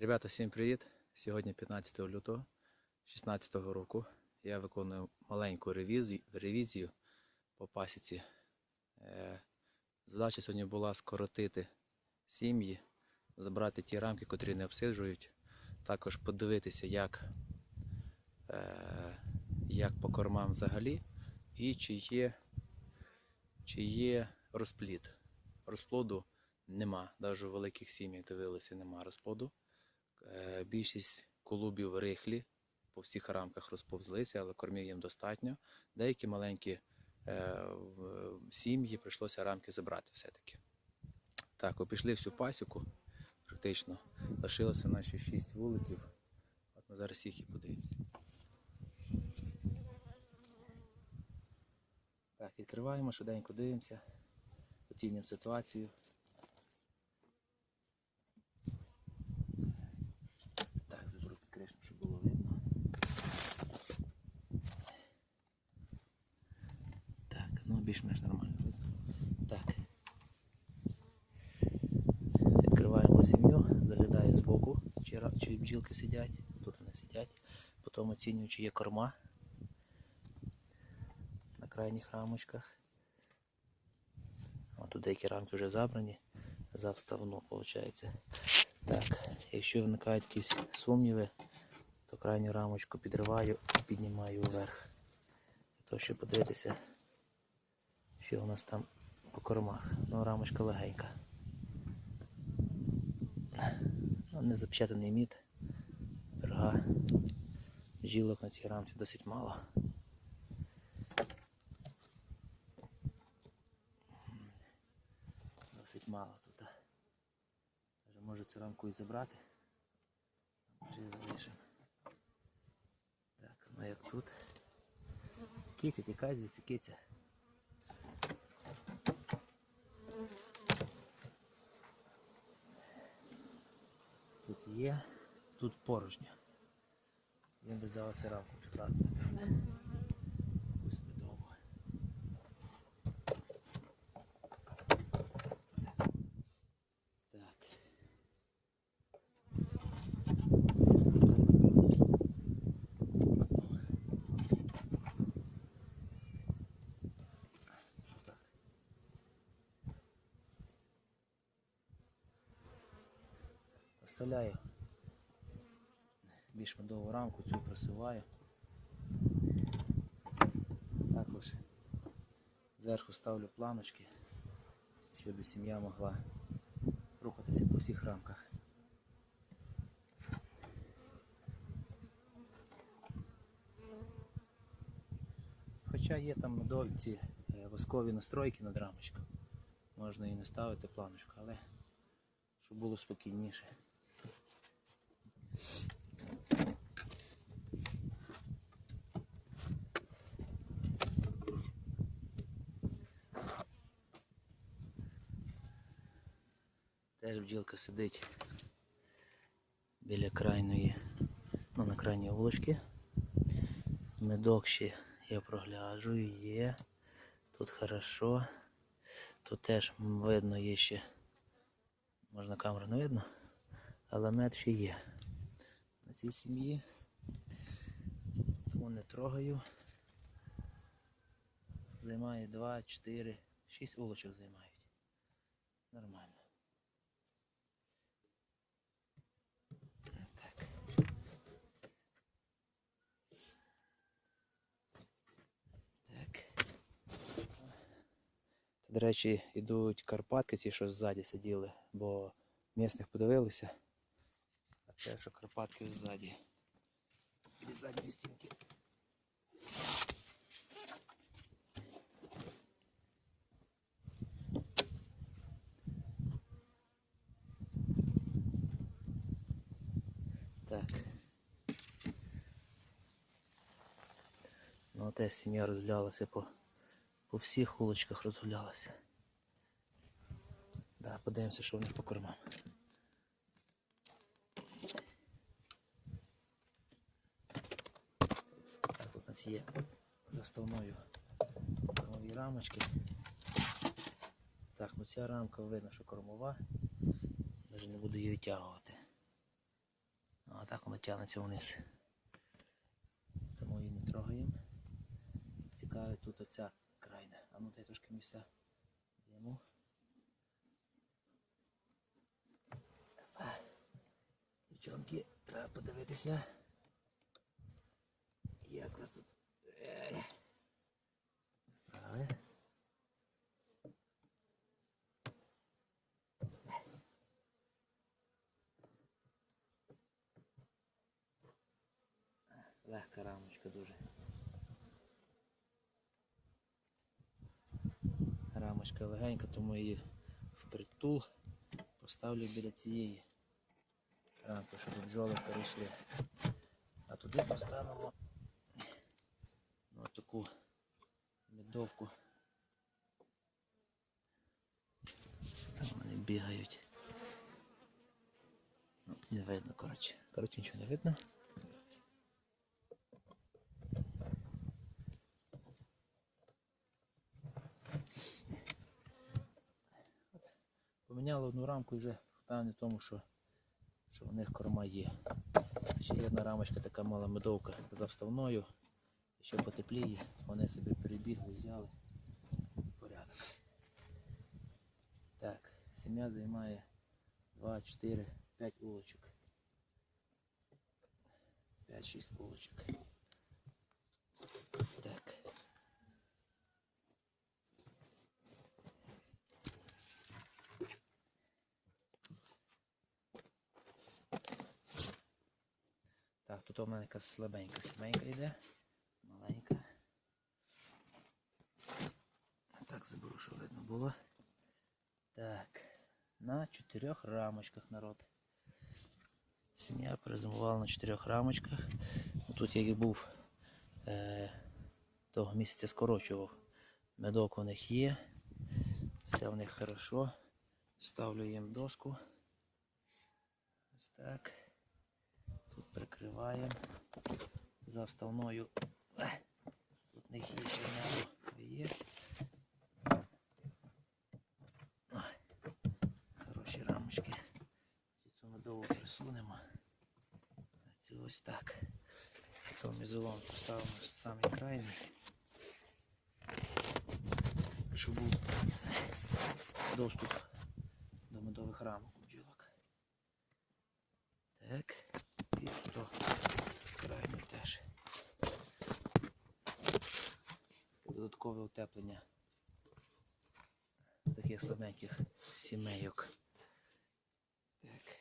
Ребята, всім привіт! Сьогодні 15 лютого 2016 року. Я виконую маленьку ревізію, ревізію по пасіці. Е, Задача сьогодні була скоротити сім'ї, забрати ті рамки, котрі не обсиджують. Також подивитися, як, е, як по кормам взагалі і чи є, чи є розплід. Розплоду нема. Навіть у великих сім'ях дивилися, нема розплоду. Е, Більшість колубів рихлі, по всіх рамках розповзлися, але кормів їм достатньо. Деякі маленькі е, сім'ї прийшлося рамки забрати все-таки. Так, опішли всю пасіку, практично. Лишилося наші 6 вуликів. От ми зараз їх і подивимося. Так, відкриваємо, швиденько дивимося, оцінюємо ситуацію. Так, заберу під кришку, щоб було видно. Так, ну більш-менш нормально видно. Так. Відкриваємо сім'ю, заглядаю збоку, чи, ра- чи бджілки сидять, тут вони сидять. Потім оцінюю, чи є корма на крайніх рамочках. О, тут деякі рамки вже забрані за вставну, виходить. Так, якщо виникають якісь сумніви, то крайню рамочку підриваю і піднімаю вверх. Того, щоб подивитися, що у нас там по кормах. Ну, рамочка легенька. Ну, не запечатаний мід, перга. Жілок на цій рамці досить мало. Досить мало тут. Даже може цю рамку і забрати. Може залишимо. Так, ну як тут. Киця, тікай звідси, киця. Тут є, тут порожньо. Він би напевне. Якусь. Так. Оставляю більш медову рамку, цю просиваю. Також зверху ставлю планочки, щоб сім'я могла рухатися по всіх рамках. Хоча є там ці е, воскові настройки над рамочкою, можна і не ставити планочку, але щоб було спокійніше. Бджілка сидить біля крайної, ну на крайній вулочці. Медок ще я прогляджую, є. Тут хорошо. Тут теж видно є ще. Можна камеру не видно, але мед ще є. На цій сім'ї. Тому не трогаю. Займає 2, 4, 6 вулочок займають. Нормально. Так. Так. Це, до речі, йдуть Карпатки, ці, що ззаді сиділи, бо місних подивилися. А це що Карпатки ззаді. Біля задньої стінки. Так. Ну, теж сім'я розгулялася по, по всіх вуличках розгулялася. Да, подивимося, що в них по кормам. Так, тут у нас є заставною кормові рамочки. Так, ну ця рамка видно, що кормова. Навіть не буду її витягувати. тягнеться вниз. Тому її не трогаємо. Цікавить тут оця крайня. А ну дай трошки місця йому. Дівчонки, треба подивитися. Як вас тут справи. Легка рамочка дуже. Рамочка легенька, тому її впритул поставлю біля цієї рамки, щоб бджоли перейшли. А туди поставимо ну, таку медовку. Там вони бігають. Ну, не видно, коротше. Коротше, нічого не видно. Поміняли одну рамку і вже впевнений в тому, що, що у них корма є. Ще є одна рамочка така мала медовка за вставною. Що потепліє, вони собі перебігли, взяли порядок. Так, сім'я займає 2, 4, 5 улочок. 5-6 улочок. Так. Так, тут у мене якась слабенька сімейка йде. Маленька. Так, заберу, що видно було. Так, на чотирьох рамочках народ. Сім'я перезимувала на чотирьох рамочках. Ну, Тут я і був е, того місяця скорочував. Медок у них є. Все в них хорошо. Ставлю їм доску. Ось так. Прикриваємо за вставною. Тут в них є ще є. Хороші рамочки. Цю медову присунемо. А цю ось так. Потім ізолон поставимо в самий крайний. Щоб був доступ до медових рамок у бджілок. Так. І то крайню теж. Додаткове утеплення таких слабеньких сімейок. Так.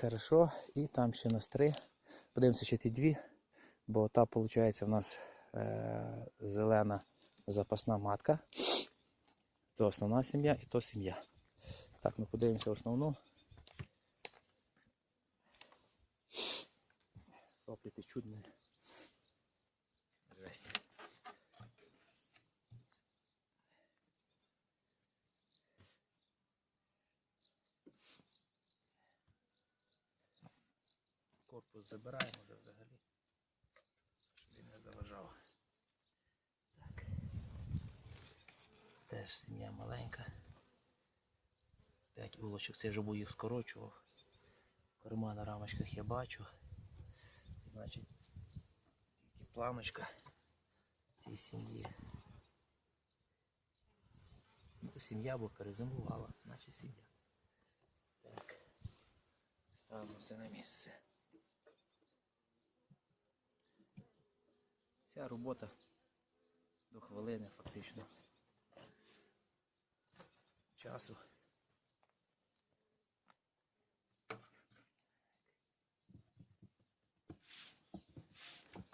Хорошо, і там ще нас три. Подивимося ще ті дві, бо та, виходить, в нас е- зелена запасна матка. То основна сім'я і то сім'я. Так, ну подивимося основну. Течуть не. Жесть. Корпус забираємо вже взагалі. Щоб він не заважав. Так. Теж сім'я маленька. П'ять улочок, це вже був їх скорочував. Корма на рамочках я бачу. Значить, тільки планочка цій сім'ї. Ну, сім'я бо перезимувала, наче сім'я. Так. Ставимо все на місце. Вся робота до хвилини фактично. Часу.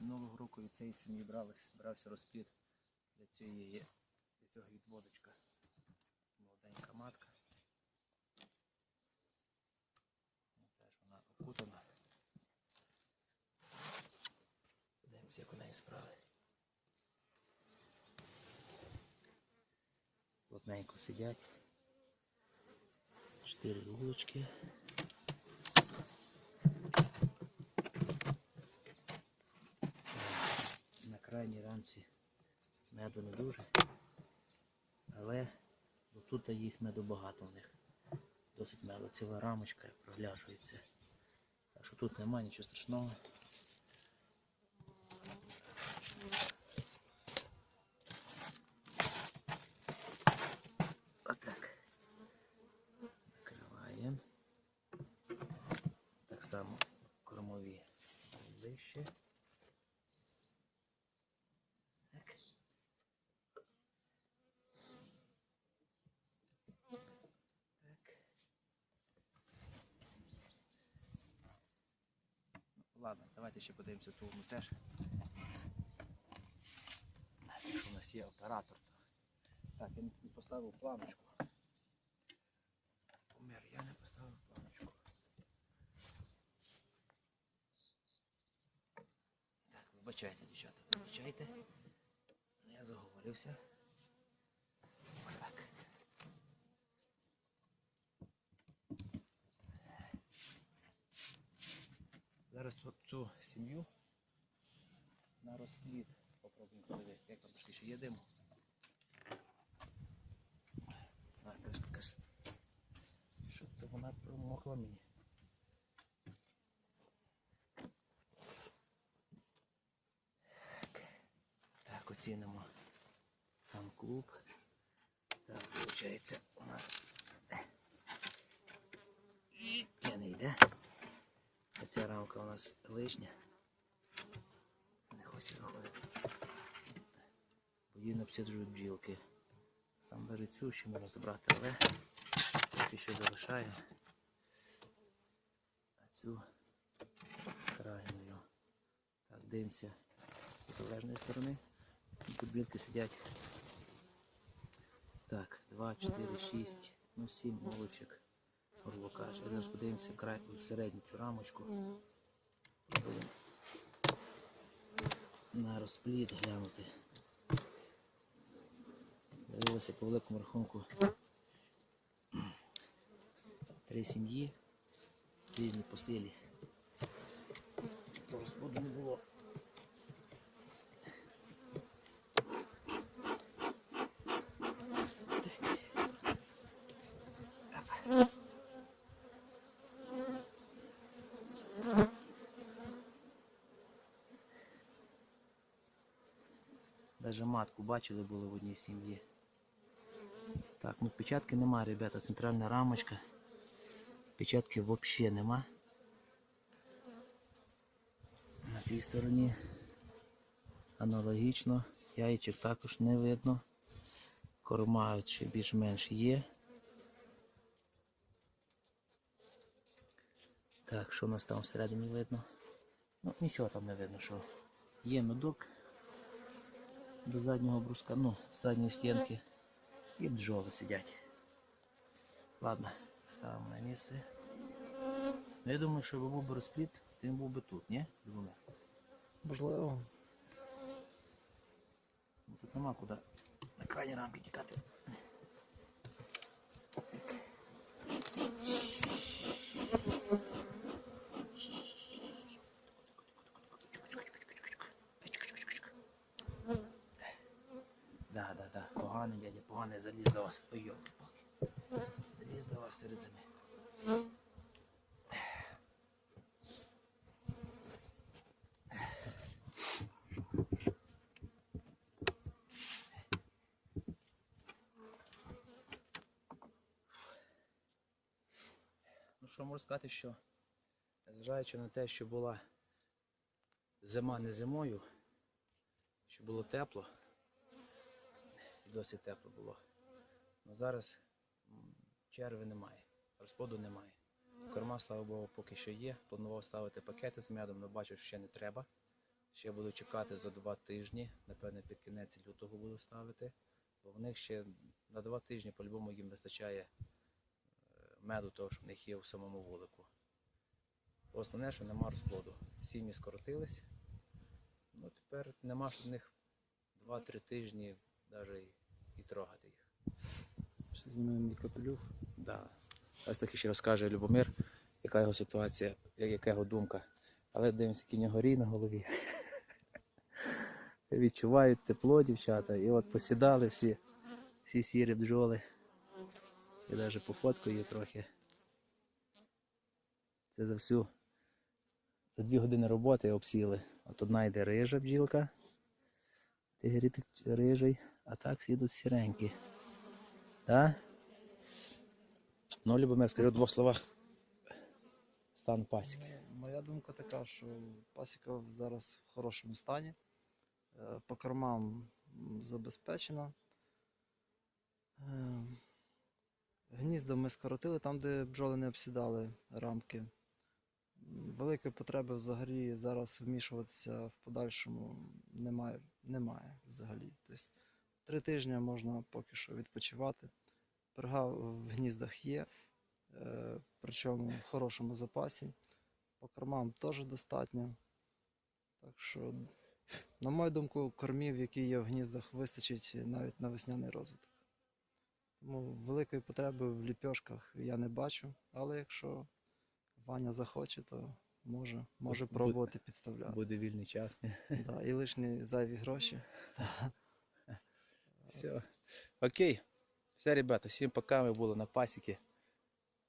Минулого року від цієї сім'ї брався розплід для цієї для цього відводочка. Молоденька матка. Теж вона окутана. Подивимося, як у неї справи. Плотненько сидять. Чотири вулочки. На крайній меду не дуже, але тут є меду багато в них. Досить мелоціла рамочка прогляжується. Так що тут немає нічого страшного. Отак. Накриваємо. Так само кормові ближче. Так. Так. Ну, Ладно, давайте ще подивимося ту одну теж. Якщо у нас є оператор, то. Так, я не поставив планочку. Помер, я не поставив планочку. Так, вибачайте, дівчата, вибачайте. Я заговорився. Зараз цю, сім'ю на розпліт попробуємо подивити. Як там трошки ще є диму? А, теж якась. Що то вона промокла мені. Так. Так, оцінимо сам клуб. Так, виходить у нас. Я не йде. Ця рамка у нас лишня. Не хоче виходити. Її обсіджують бджілки. Сам навіть цю ще можна забрати, але поки що залишаю. А цю крайню. Так, дивимося з протилежної сторони. Тут білки сидять. Так, 2, 4, 6, ну 7 молочок. Орлока. Зараз подивимося край, у середню цю рамочку. Пробуємо на розпліт глянути. Дивилися по великому рахунку. Три сім'ї, різні по силі. То розплоду не було. Даже матку бачили було в одній сім'ї. Так, ну печатки нема, ребята, центральна рамочка. Печатки взагалі нема. На цій стороні аналогічно. Яєчок також не видно. Корма ще більш-менш є. Так, що у нас там всередині видно? Ну, нічого там не видно, що є медок до заднього бруска, ну, з задньої стінки. І бджоли сидять. Ладно, ставимо на місце. Ну, я думаю, що був би розпліт, він був би тут, ні? Любомир? Можливо. Тут нема куди на крайні рамки тікати. Да, да, да. Поганий поганий заліз до вас. Ой, йолки-палки. Заліз до вас серед зими. Ну що можу сказати, що незважаючи на те, що була зима не зимою, що було тепло, досить тепло було. Ну зараз черви немає, розплоду немає. Корма, слава Богу, поки що є. Планував ставити пакети з медом, але бачу, що ще не треба. Ще буду чекати за два тижні. Напевне, під кінець лютого буду ставити. Бо в них ще на два тижні по-любому їм вистачає е, меду, того, що в них є в самому вулику. Основне, що нема розплоду. Сім'ї скоротились. Ну тепер нема ж в них 2-3 тижні навіть і трогати їх. Ще знімаємо мій капелюх. Да. Ось трохи ще розкаже Любомир, яка його ситуація, яка його думка. Але дивимося, який нього рій на голові. Відчувають тепло, дівчата. І от посідали всі, всі сірі бджоли. Я навіть пофоткаю трохи. Це за всю за дві години роботи обсіли. От одна йде рижа бджілка, тигріт рижий, а так всі йдуть сіренькі. Так? Ну, Любомир, скажи у двох словах стан пасіки. Моя думка така, що пасіка зараз в хорошому стані. Е, По кормам забезпечена. Е, Гнізда ми скоротили там, де бджоли не обсідали рамки. Великої потреби взагалі зараз вмішуватися в подальшому немає, немає взагалі. Тобто, три тижні можна поки що відпочивати. Перга в гніздах є, е, причому в хорошому запасі. По кормам теж достатньо. Так що, на мою думку, кормів, які є в гніздах, вистачить навіть на весняний розвиток. Тому великої потреби в ліпьошках я не бачу, але якщо Ваня захоче, то може, може пробувати підставляти. Буде вільний час. Да, і лишні зайві гроші. Все. Окей. Все, ребята, всім пока. Ми були на пасіки.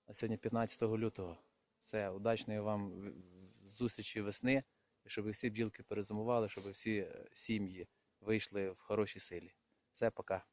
А сьогодні 15 лютого. Все, удачної вам зустрічі весни. І щоб всі бджілки перезимували, щоб всі сім'ї вийшли в хорошій силі. Все, пока.